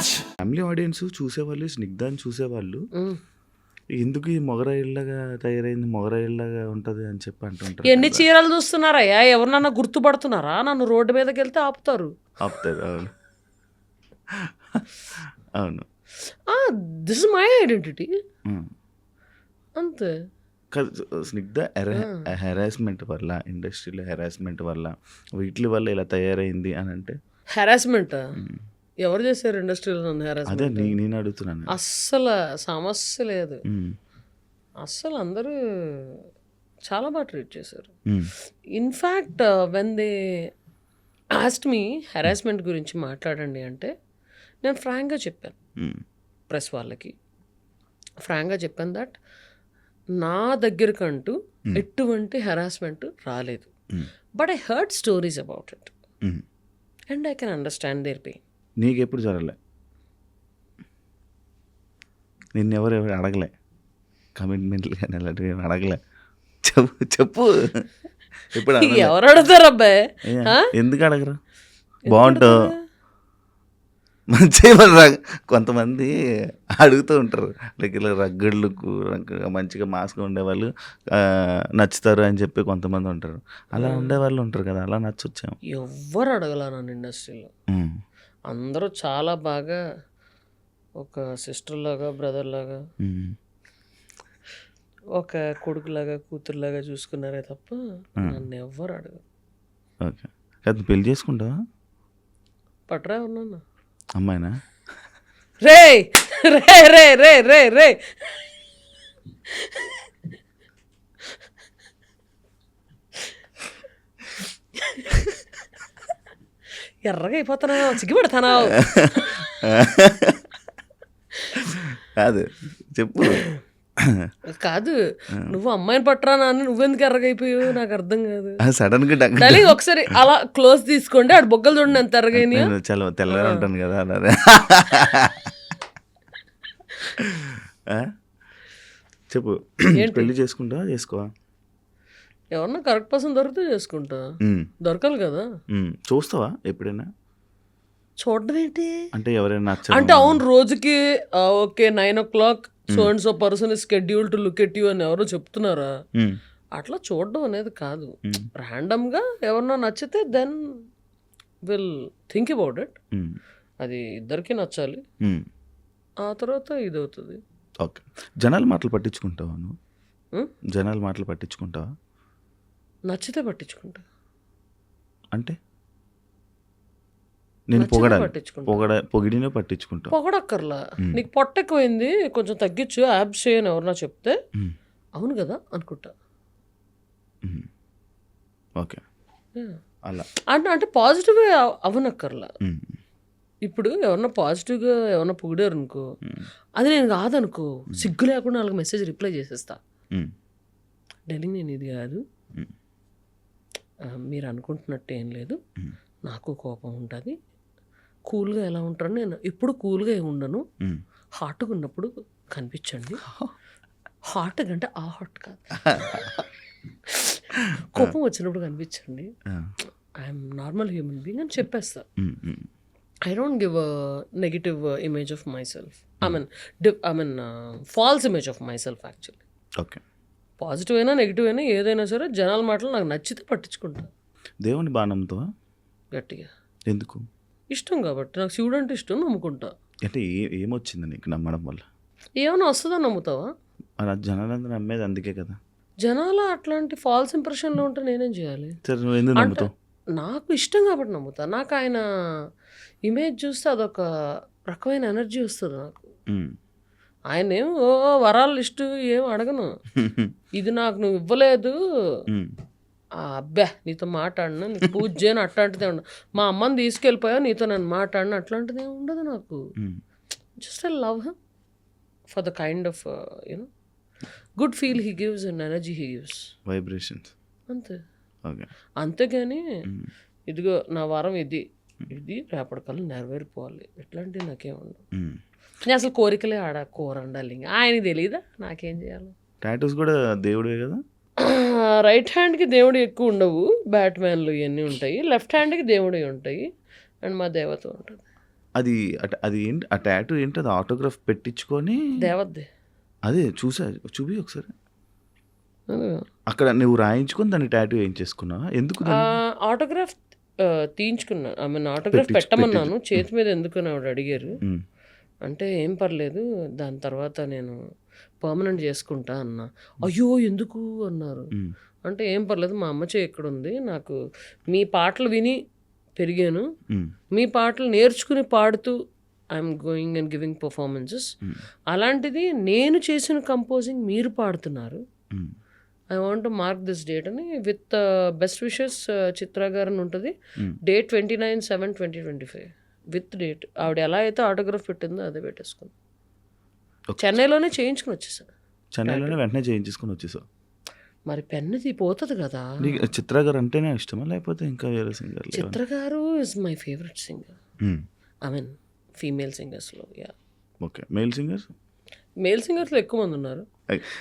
Family audience చూసేవాళ్ళు స్నిగ్ధాన్ని చూసేవాళ్ళు. ఎందుకు ఈ మొగరాయిల్లాగా తయారైంది మొగరాయిల్లాగా ఉంటది అని చెప్పి అంటుంటారు ఎన్ని చీరలు చూస్తున్నారయ్యా? ఎవరినన్నా గుర్తుపడుతున్నారా? నన్ను రోడ్డు మీదకి వెళ్తే ఆపుతారు. ఆపుతారు అవును. అవును. This my identity. అంతే. స్నిగ్ధ హెరాస్మెంట్ వల్ల ఇండస్ట్రీలో హెరాస్మెంట్ వల్ల వీటి వల్ల ఇలా తయారైంది అని అంటే? హెరాస్మెంట్ ఎవరు చేశారు ఇండస్ట్రీలో నన్ను అదే హెరాస్మెంట్ నేను అడుగుతున్నాను అస్సలు సమస్య లేదు ఉమ్. అస్సలు అందరూ చాలా బాగా ట్రీట్ చేశారు ఉమ్. In fact when they asked me harassment గురించి మాట్లాడండి అంటే నేను ఫ్రాంక్గా చెప్పాను ఉమ్. ప్రెస్ వాళ్ళకి ఫ్రాంక్గా చెప్పాను దట్ నా దగ్గరకంటూ ఎటువంటి హెరాస్మెంట్ రాలేదు. But I heard stories about it um. And I can understand their pain నీకు ఎప్పుడు జరగలే. నిన్ను ఎవరు ఎవరు అడగలే. కమిట్మెంట్లు కానీ అలాంటివి ఏమి అడగలే. చెప్పు చెప్పు. ఎప్పుడు అడగలే. ఎవరు అడుగుతారు అబ్బాయి? ఎందుకు అడగరు? బాగుంటావు మంచిగా కొంతమంది అడుగుతూ ఉంటారు. లైక్ ఇలా రగ్గడ్లు మంచిగా మాస్క్ ఉండేవాళ్ళు నచ్చుతారు అని చెప్పి కొంతమంది ఉంటారు. అలా ఉండేవాళ్ళు ఉంటారు కదా అలా నచ్చొచ్చాము. ఎవ్వరు అడగల నన్ను ఇండస్ట్రీలో? అందరూ చాలా బాగా ఒక సిస్టర్ లాగా బ్రదర్ లాగా ఒక కొడుకులాగా కూతురులాగా చూసుకున్నారే తప్ప నన్ను ఎవ్వరు అడగరు. ఓకే. పెళ్ళి చేసుకుంటావా? పట్రా ఉన్నాను? అమ్మాయినా? రే రే రే రే రే రే ఎర్రగా అయిపోతున్నావు సిగ్గుపడుతున్నావు కాదు చెప్పు. కాదు నువ్వు అమ్మాయిని పట్టరా అని నువ్వెందుకు ఎర్రగా అయిపోయావు నాకు అర్థం కాదు. సడన్గా డగ్ డార్లింగ్ ఒకసారి అలా క్లోజ్ తీసుకోండి ఆడు బొగ్గలు చూడండి ఎంత ఎర్రగైనాయో. నేను చాలా తెల్లగా ఉంటాను కదా అన్నారు ఆ? చెప్పు. పెళ్ళి చేసుకుంటావా? చేసుకోవా? ఎవరన్నా కరెక్ట్ పర్సన్ దొరికితే చేసుకుంటా. దొరకాలి కదా. చూస్తావా ఎప్పుడైనా? చూడడం ఏంటి అంటే ఎవరైనా నచ్చ అంటే అవును రోజుకి okay nine o'clock so and so person schedule to look at you అని ఎవరో చెప్తున్నారా? అట్లా చూడడం అనేది కాదు. ర్యాండమ్గా ఎవరన్నా నచ్చితే then will think about it అది ఇద్దరికి నచ్చాలి. ఆ తర్వాత ఇది అవుతుంది ఓకే. జనాల మాటలు పట్టించుకుంటావా నువ్వు? జనాల మాటలు పట్టించుకుంటావా? నచ్చితే పట్టించుకుంటా. అంటే? నేను పొగడాలి. పట్టించుకుంటా. పొగడ పొగిడినే పట్టించుకుంటావు పొగడక్కర్లా. నీకు పొట్ట ఎక్కువైంది కొంచెం తగ్గించు యాబ్స్ చేయని ఎవరన్నా చెప్తే. అవును కదా అనుకుంటా. ఓకే. అలా. అంటే అంటే పాజిటివ్గా అవనక్కర్లా. ఇప్పుడు ఎవరన్నా పాజిటివ్గా ఎవరన్నా పొగిడారు అనుకో అది నేను కాదనుకో సిగ్గు లేకుండా వాళ్ళకి మెసేజ్ రిప్లై చేసేస్తా. ఢిల్లీ నేను ఇది కాదు. మీరు అనుకుంటున్నట్టు ఏం లేదు. నాకు కోపం ఉంటుంది. కూల్గా ఎలా ఉంటాను నేను ఎప్పుడు కూల్గా ఉండను. హాట్గా ఉన్నప్పుడు కనిపించండి. హాట్ అంటే ఆ హాట్ కాదు. కోపం వచ్చినప్పుడు కనిపించండి. ఐఎమ్ నార్మల్ హ్యూమన్ బీయింగ్ అని చెప్పేస్తా. I don't give negative image of myself I mean I mean false image of myself actually. Okay. Positive అయినా నెగిటివ్ అయినా ఏదైనా సరే జనాల మాటలు నాకు నచ్చితే పట్టించుకుంటా. దేవుని బాణంతో? గట్టిగా. ఎందుకు? ఇష్టం కాబట్టి. నాకు శివుడు అంటే ఇష్టం నమ్ముకుంటా. అంటే ఏ ఏమొచ్చింది నీకు నమ్మడం వల్ల? ఏమైనా వస్తుందని నమ్ముతావా? ఆ జనాలందరూ నమ్మేది అందుకే కదా. జనాల అట్లాంటి ఫాల్స్ ఇంప్రెషన్లో ఉంటే నేనేం చేయాలి? నమ్ముతావు? నాకు ఇష్టం కాబట్టి నమ్ముతా. నాకు ఆయన ఇమేజ్ చూస్తే అదొక రకమైన ఎనర్జీ వస్తుంది నాకు. ఆయన ఏం ఓ వరాలు లిస్టు ఏం అడగను. ఇది నాకు నువ్వు ఇవ్వలేదు. అబ్బా నీతో మాట్లాడినా నీకు పూజ చేయను అట్లాంటిదే ఉండదు మా అమ్మని తీసుకెళ్ళిపోయా నీతో నేను మాట్లాడిన అట్లాంటిది ఉండదు నాకు. Just I love him for the kind of you know good feel he gives and energy he gives vibrations అంతే. అంతేగాని ఇదిగో నా వారం ఇది. ఇది రేపటికల్లా నెరవేరిపోవాలి. ఇట్లాంటివి నాకేం ఉండవు. ఉమ్. నేను అసలు కోరికలే ఆడ కూర ఉండాలి ఇంకా ఆయనకి తెలియదా నాకేం చేయాలి? టాటూస్ కూడా దేవుడివే కదా? రైట్ హ్యాండ్కి దేవుడు ఎక్కువ ఉండవు. బ్యాట్ మ్యాన్లు ఇవన్నీ ఉంటాయి. లెఫ్ట్ హ్యాండ్కి దేవుడు ఉంటాయి. అండ్ మా దేవత ఉంటుంది. అది అది ఏంటి ఆ టాటూ ఏంటి అది ఆటోగ్రాఫ్ పెట్టించుకొని దేవద్ది. అదే చూసా చూపి ఒకసారి. అక్కడ నువ్వు రాయించుకొని దాన్ని టాటూ ఏం చేసుకున్నావా ఎందుకు? ఆటోగ్రాఫ్ తీయించుకున్నాను ఐ మీన్ ఆటోగ్రాఫ్ పెట్టమన్నాను. చేతి మీద ఎందుకు అని ఆవిడ అడిగారు. అంటే ఏం పర్లేదు దాని తర్వాత నేను పర్మనెంట్ చేసుకుంటా అన్న. అయ్యో ఎందుకు అన్నారు. అంటే ఏం పర్లేదు మా అమ్మ చేయి ఇక్కడ ఉంది నాకు మీ పాటలు విని పెరిగాను. మీ పాటలు నేర్చుకుని పాడుతూ I'm going and giving performances అలాంటిది నేను చేసిన కంపోజింగ్ మీరు పాడుతున్నారు. I want mark this date అని with best wishes Chitra garu ఉంటుంది. Date twenty nine seven twenty twenty five with date. ఆవిడ ఎలా అయితే ఆటోగ్రాఫ్ పెట్టిందో అదే పెట్టేసుకుంది. చెన్నైలోనే చేయించుకుని వచ్చేసా. చెన్నైలోనే వెంటనే చేయించేసుకొని వచ్చేసావు మరి పెన్నుది పోతుంది కదా. చిత్ర గారు అంటేనే ఇష్టమా? లేకపోతే ఇంకా వేరే singer Chitra garu is my favourite singer I mean female సింగర్స్లో yeah okay. Male singers male సింగర్స్లో ఎక్కువ మంది ఉన్నారు.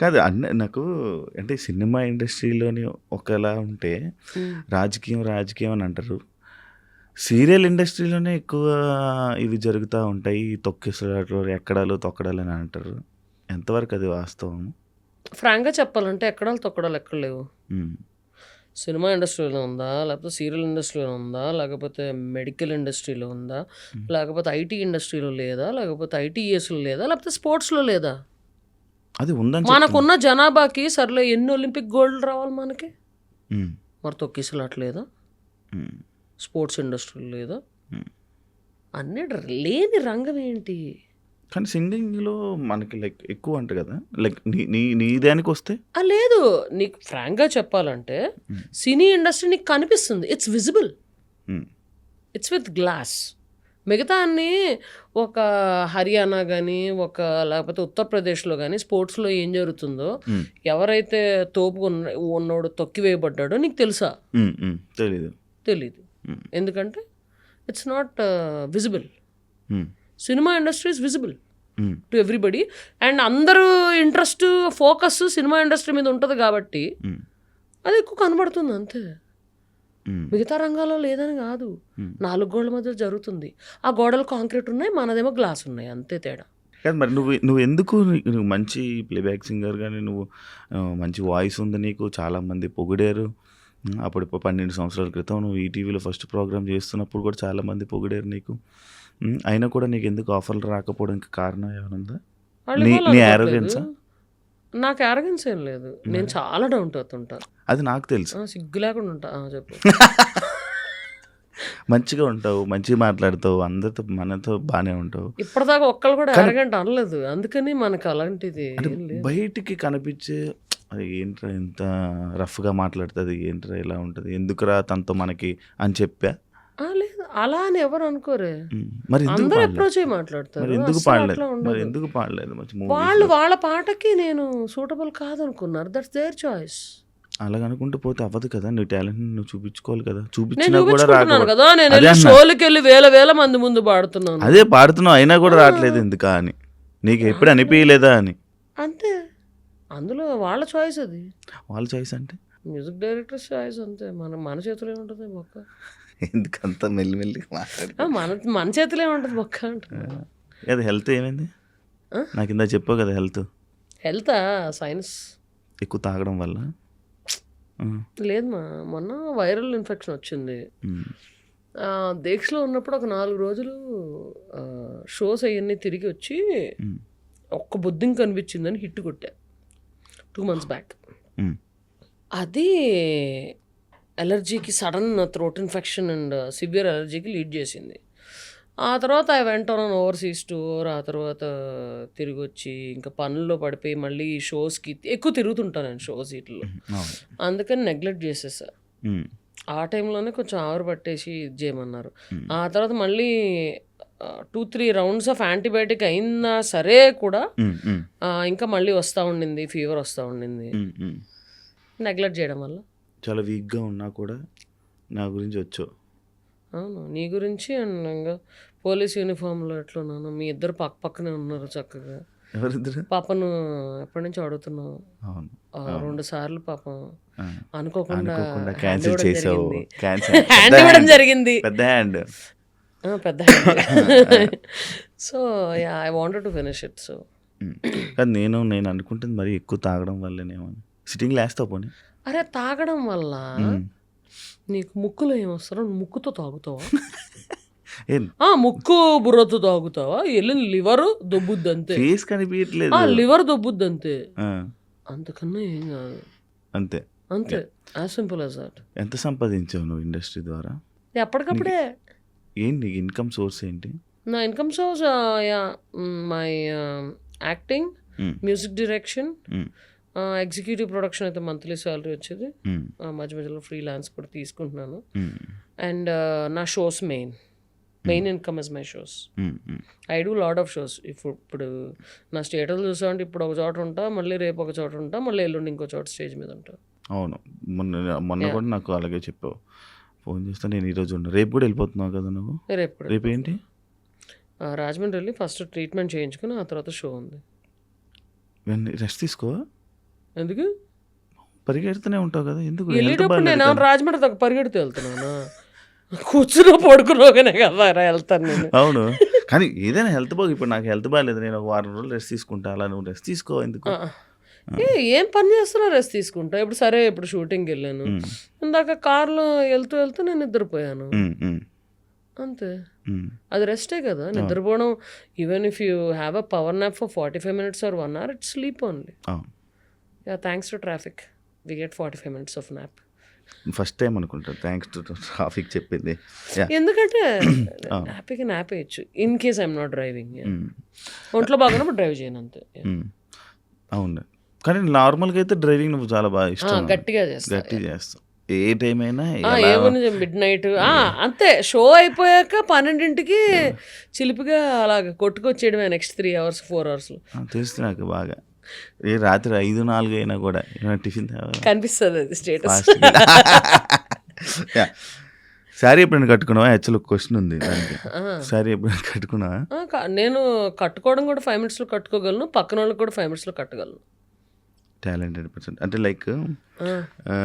కాదు అన్న నాకు అంటే సినిమా ఇండస్ట్రీలోని ఒకలా ఉంటే రాజకీయం రాజకీయం అని అంటారు. సీరియల్ ఇండస్ట్రీలోనే ఎక్కువ ఇవి జరుగుతూ ఉంటాయి. తొక్కిసలాట్లు ఎక్కడాలు తొక్కడాలు అని అంటారు. ఎంతవరకు అది వాస్తవం? ఫ్రాంక్గా చెప్పాలంటే ఎక్కడాలు తొక్కడాలు ఎక్కడ లేవు. సినిమా ఇండస్ట్రీలో ఉందా? లేకపోతే సీరియల్ ఇండస్ట్రీలో ఉందా? లేకపోతే మెడికల్ ఇండస్ట్రీలో ఉందా? లేకపోతే ఐటీ ఇండస్ట్రీలో లేదా? లేకపోతే ఐటీఎస్లో లేదా? లేకపోతే స్పోర్ట్స్లో లేదా? అది ఉందని. మనకున్న జనాభాకి సర్లే ఎన్ని ఒలింపిక్ గోల్డ్ రావాలి మనకి? మరి తొక్కిసలాట్లేదా ఉమ్, స్పోర్ట్స్ ఇండస్ట్రీలో లేదా ఉమ్. అన్నిటి లేని రంగం ఏంటి? కానీ సింగింగ్లో మనకి లైక్ ఎక్కువ అంట కదా? లైక్ నీ నీ దానికి వస్తే? లేదు. నీకు ఫ్రాంక్గా చెప్పాలంటే సినీ ఇండస్ట్రీ నీకు కనిపిస్తుంది. It's visible it's with glass మిగతా అన్ని ఒక హర్యానా కానీ ఒక లేకపోతే ఉత్తరప్రదేశ్లో కానీ స్పోర్ట్స్లో ఏం జరుగుతుందో ఉమ్, ఎవరైతే తోపు ఉన్న ఉన్నోడు తొక్కివేయబడ్డాడో నీకు తెలుసా? తెలీదు. తెలీదు. Hmm. ఎందుకంటే it's not visible cinema industry is visible to everybody and అందరూ ఇంట్రెస్ట్ ఫోకస్ సినిమా ఇండస్ట్రీ మీద ఉంటుంది కాబట్టి ఉమ్, అది ఎక్కువ కనబడుతుంది అంతే. ఉమ్, మిగతా రంగాల్లో లేదని కాదు. Hmm. నాలుగు గోడల మధ్య జరుగుతుంది. ఆ గోడలు కాంక్రీట్ ఉన్నాయి మనదేమో గ్లాస్ ఉన్నాయి అంతే తేడా. కాదు మరి నువ్వు నువ్వు ఎందుకు నువ్వు మంచి ప్లేబ్యాక్ సింగర్ కానీ నువ్వు మంచి వాయిస్ ఉంది నీకు చాలామంది పొగిడారు. అప్పుడు ఇప్పుడు పన్నెండు సంవత్సరాల క్రితం నువ్వు ఈటీవీలో ఫస్ట్ ప్రోగ్రామ్ చేస్తున్నప్పుడు కూడా చాలామంది పొగిడారు నీకు. అయినా కూడా నీకు ఎందుకు ఆఫర్లు రాకపోవడానికి కారణం ఏమైనా ఉందా? నీ- నీ? నాకు అరగెన్స్ ఏం లేదు. నేను చాలా డౌన్ టు ఎర్త్ ఉంటా అది నాకు తెలుసు. సిగ్గు లేకుండా ఉంటా. చెప్పు. మంచిగా ఉంటావు మంచిగా మాట్లాడతావు అందరితో మనతో బాగానే ఉంటావు. ఇప్పటిదాకా ఒక్కళ్ళు కూడా అరగంట అనలేదు. అందుకని మనకు అలాంటిది బయటికి కనిపించే అది ఏంట్రా ఇంత రఫ్గా మాట్లాడుతుంది ఏంట్రా ఇలా ఉంటుంది ఎందుకురా తనతో మనకి అని చెప్పా? లేదు అలా అని ఎవరు అనుకోరే. మరి అందరూ అప్రోచ్ అయ్యి మాట్లాడతారు? ఎందుకు పాడలేదు? మరి. ఎందుకు పాడలేదు వాళ్ళు వాళ్ళ పాటకి నేను సూటబుల్ కాదనుకున్నారు. దట్స్ దేర్ చాయిస్ అలాగ అనుకుంటూ పోతే అవ్వదు కదా నీ టాలెంట్ నువ్వు చూపించుకోవాలి కదా. చూపించినా కూడా కదా నేను. షోలకి వెళ్ళి వేల వేల మంది ముందు పాడుతున్నాను. అదే పాడుతున్నావు అయినా కూడా రావట్లేదు ఎందుకా అని. నీకు ఎప్పుడు అనిపించలేదా అని? అంతే. అందులో వాళ్ళ చాయిస్ అది. వాళ్ళ చాయిస్ అంటే? మ్యూజిక్ డైరెక్టర్ చాయిస్ అంతే. మన మన చేతిలో ఏముంటుంది మొక్క ఎందుకంత మెల్లిమెల్లిగా మాట్లాడు ఆ, మన మన చేతిలో ఏముంటుంది మొక్క అంటున్నా అది హెల్త్ ఏమైంది? నాకు ఇందా చెప్పావు కదా హెల్త్ హెల్త్ సైన్స్ ఎక్కువ తాగడం వల్ల? లేదు మా మొన్న వైరల్ ఇన్ఫెక్షన్ వచ్చింది. దీక్షలో ఉన్నప్పుడు ఒక నాలుగు రోజులు షోస్ అవన్నీ తిరిగి వచ్చి ఒక్క బొద్దింక కనిపించిందని హిట్ కొట్టా. టూ మంత్స్ బ్యాక్ అది అలర్జీకి sudden throat infection and severe అలర్జీకి lead చేసింది. ఆ తర్వాత I went on overseas tour ఆ తర్వాత తిరిగి వచ్చి ఇంకా పనుల్లో పడిపోయి మళ్ళీ షోస్కి ఎక్కువ తిరుగుతుంటాను నేను షోస్ వీటిలో అవును. అందుకని నెగ్లెక్ట్ చేసేసా. ఉమ్, ఆ టైంలోనే కొంచెం ఆవిరి పట్టేసి ఇది చేయమన్నారు Hmm. ఆ తర్వాత మళ్ళీ two three rounds of antibiotic అయినా సరే కూడా ఇంకా మళ్ళీ వస్తూ ఉండింది ఫీవర్ వస్తూ ఉండింది. నెగ్లెక్ట్ చేయడం వల్ల. చాలా వీక్గా ఉన్నా కూడా నా గురించి వచ్చావు. అవును నీ గురించి అండ్ ఇంకా పోలీస్ యూనిఫామ్లో ఎట్లున్నాను మీ ఇద్దరు పక్క పక్కనే ఉన్నారు చక్కగా. పాపను ఎప్పటి నుంచి అడుగుతున్నావు. రెండు సార్లు పాపం అనుకోకుండా క్యాన్సిల్ చేసావు. హ్యాండ్ ఇవ్వడం జరిగింది. పెద్ద హ్యాండ్ పెద్ద so yeah I wanted to finish it so. కానీ నేను నేను అనుకుంటుంది మరి ఎక్కువ తాగడం వల్లనేమో సిట్టింగ్ లేస్తావు పోనీ? అరే తాగడం వల్ల. నీకు ముక్కులో ఏమొస్తారో ముక్కుతో తాగుతావా? ముక్కు బుర్రతో తాగుతావా? వెళ్ళిన లివర్ దొబ్బుద్ది అంతే ఫేస్ కనిపించట్లేదు. ఆ లివర్ దొబ్బుద్ది అంతే అంతకన్నా ఏం కాదు. అంతే. అంతే. As simple as that. ఎంత సంపాదించావు నువ్వు ఇండస్ట్రీ ద్వారా? ఎప్పటికప్పుడే. ఏంటి నీకు ఇన్కమ్ సోర్స్ ఏంటి? నా income source yeah my acting music direction executive production అయితే మంత్లీ శాలరీ వచ్చేది. మధ్య మధ్యలో ఫ్రీలాన్స్ కూడా తీసుకుంటున్నాను. అండ్ నా shows main. Main income is my shows. I do lot of shows. ఇప్పుడు ఇప్పుడు నా స్టేటస్ చూసామంటే ఇప్పుడు ఒక చోట ఉంటా మళ్ళీ రేపు ఒక చోట ఉంటా మళ్ళీ ఎల్లుండి ఇంకో చోట స్టేజ్ మీద ఉంటా. అవును. మొన్న మొన్న కూడా నాకు అలాగే చెప్పావు. ఫోన్ చేస్తే నేను ఈరోజు ఉన్నా రేపు కూడా వెళ్ళిపోతున్నావు కదా నువ్వు? రేపు. రేపు ఏంటి? రాజమండ్రి వెళ్ళి ఫస్ట్ ట్రీట్మెంట్ చేయించుకుని ఆ తర్వాత షో ఉంది. రెస్ట్ తీసుకో ఎందుకు? పరిగెడుతూనే ఉంటావు కదా ఎందుకు? వెళ్ళేటప్పుడు నేను రాజమండ్రి దాకా పరిగెడుతూ వెళ్తున్నానా? కూర్చుని పడుకున్నాగానే కదా వెళ్తాను నేను. అవును. కానీ ఏదైనా హెల్త్ బాగు ఇప్పుడు నాకు హెల్త్ బాగాలేదు నేను ఒక వారం రోజులు రెస్ట్ తీసుకుంటా అలా నువ్వు రెస్ట్ తీసుకో ఎందుకు? ఏ పని చేస్తున్నా రెస్ట్ తీసుకుంటా. ఇప్పుడు సరే ఇప్పుడు షూటింగ్కి వెళ్ళాను. ఇందాక కార్లో వెళ్తూ వెళ్తూ నేను నిద్రపోయాను. అంతే. అది రెస్టే కదా. నిద్రపోవడం even if you have a power nap for forty five minutes or one hour it's sleep only yeah thanks to traffic we get forty five minutes of nap first time అనుకుంటా. థ్యాంక్స్ టు ట్రాఫిక్ చెప్పింది. ఎందుకంటే హ్యాపీగా nap వేయచ్చు in case I'm not driving ఒంట్లో బాగున్నప్పుడు drive చేయను అంతే. అవును. కానీ నార్మల్గా అయితే డ్రైవింగ్ నువ్వు చాలా బాగా ఇష్టం గట్టిగా చేస్తా గట్టి చేస్తావు ఏ టైం అయినా ఏముంది మిడ్ నైట్ అంతే షో అయిపోయాక పన్నెండింటికి చిలిపిగా అలాగ కొట్టుకొచ్చేయడమే next three hours four hours తెలుసు నాకు బాగా. ఏ రాత్రి ఐదు నాలుగు అయినా కూడా టిఫిన్? కనిపిస్తుంది అది స్టేటస్. శారీ ఎప్పుడైనా కట్టుకున్నావా? యాక్చువల్ క్వశ్చన్ ఉంది దానికి. శారీ ఎప్పుడైనా కట్టుకున్నావా? నేను కట్టుకోవడం కూడా ఫైవ్ మినిట్స్లో కట్టుకోగలను పక్కన వాళ్ళకి కూడా ఫైవ్ మినిట్స్లో కట్టగలను. టాలెంటెడ్ పర్సన్ అంటే లైక్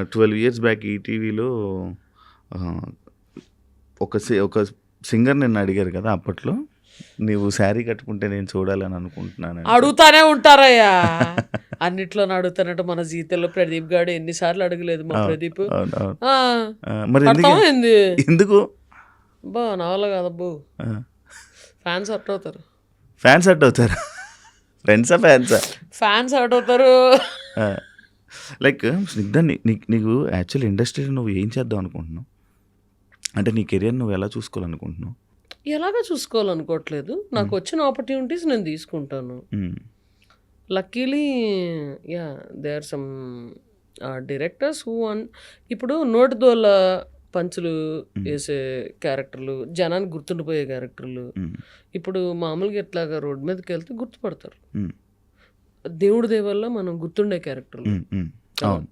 ట్వెల్వ్ ఇయర్స్ బ్యాక్ ఈటీవీలో ఒక సి- ఒక సింగర్ నిన్ను అడిగారు కదా అప్పట్లో నీవు శారీ కట్టుకుంటే నేను చూడాలని అనుకుంటున్నాను అడుగుతానే ఉంటారయ్యా. అన్నిట్లో అడుగుతానంటే మన జీవితంలో ప్రదీప్ గాడు ఎన్నిసార్లు అడగలేదు మా ప్రదీప్. మరి ఎందుకు బా నా వల్ల కాదబ్బు ఫ్యాన్స్ హర్ట్ అవుతారు. ఫ్యాన్స్ అట్ అవుతారా? ఫ్రెండ్సా ఫ్యాన్సా? ఫ్యాన్స్ హర్ట్ అవుతారు. లైక్ స్నిగ్ధ నీకు నీకు యాక్చువల్ ఇండస్ట్రీలో నువ్వు ఏం చేద్దాం అనుకుంటున్నావు? అంటే నీ కెరియర్ నువ్వు ఎలా చూసుకోవాలనుకుంటున్నావు? ఎలాగా చూసుకోవాలనుకోవట్లేదు. నాకు వచ్చిన ఆపర్చునిటీస్ నేను తీసుకుంటాను. Luckily yeah they are some directors who అన్ ఇప్పుడు నోటి దోల పంచులు వేసే క్యారెక్టర్లు జనానికి గుర్తుండిపోయే క్యారెక్టర్లు మ్మ్. ఇప్పుడు మామూలుగా ఇట్లాగా రోడ్డు మీదకి వెళ్తే గుర్తుపడతారు. దేవుడి దేవల్ల మనం గుర్తుండే క్యారెక్టర్లు.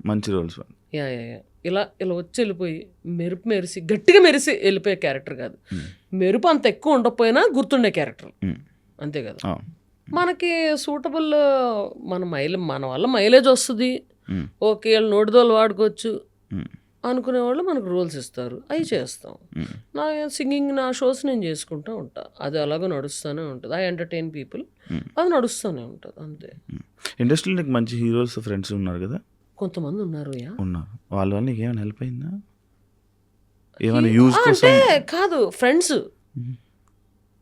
మంచి రోల్స్ యా యా యా. ఇలా ఇలా వచ్చి వెళ్ళిపోయి మెరుపు మెరిసి గట్టిగా మెరిసి వెళ్ళిపోయే క్యారెక్టర్ కాదు. మెరుపు అంత ఎక్కువ ఉండకపోయినా గుర్తుండే క్యారెక్టర్ అంతే కదా. మనకి సూటబుల్ మన మైల్ మన వల్ల మైలేజ్ వస్తుంది. ఓకే వీళ్ళు నోటిదోలు వాడుకోవచ్చు. అనుకునే వాళ్ళు మనకు రోల్స్ ఇస్తారు. అవి చేస్తాం. నా సింగింగ్ నా షోస్ నేను చేసుకుంటూ ఉంటా. అది అలాగో నడుస్తూనే ఉంటుంది. I entertain people. అది నడుస్తూనే ఉంటుంది. అంతే. ఇండస్ట్రీలో నీకు మంచి హీరోస్ ఫ్రెండ్స్ ఉన్నారు కదా? కొంతమంది ఉన్నారు యా. ఉన్నారు. వాళ్ళ వల్ల నీకు ఏమైనా హెల్ప్ అయిందా? ఏమైనా యూజ్ అంటే కాదు friends.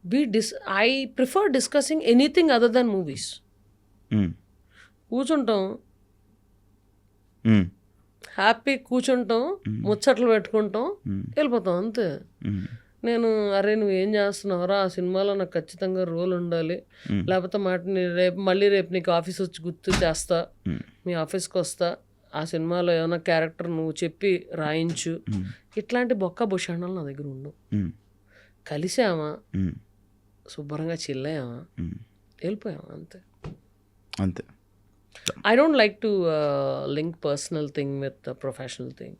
We dis I prefer discussing anything other than movies. కూర్చుంటాం. హ్యాపీ కూర్చుంటాం ముచ్చట్లు పెట్టుకుంటాం. వెళ్ళిపోతాం అంతే. నేను అరే నువ్వు ఏం చేస్తున్నావురా ఆ సినిమాలో నాకు ఖచ్చితంగా రోల్ ఉండాలి. లేకపోతే మాట రేపు మళ్ళీ రేపు నీకు ఆఫీస్ వచ్చి గుర్తు చేస్తా. మీ ఆఫీస్కి వస్తా ఆ సినిమాలో ఏమైనా క్యారెక్టర్ నువ్వు చెప్పి రాయించు. ఇట్లాంటి బొక్క భూషణాలు నా దగ్గర ఉండవు. కలిసామా. శుభ్రంగా చిల్లయామా మ్మ్. వెళ్ళిపోయామా అంతే అంతే I don't like to uh, link personal thing with the professional thing.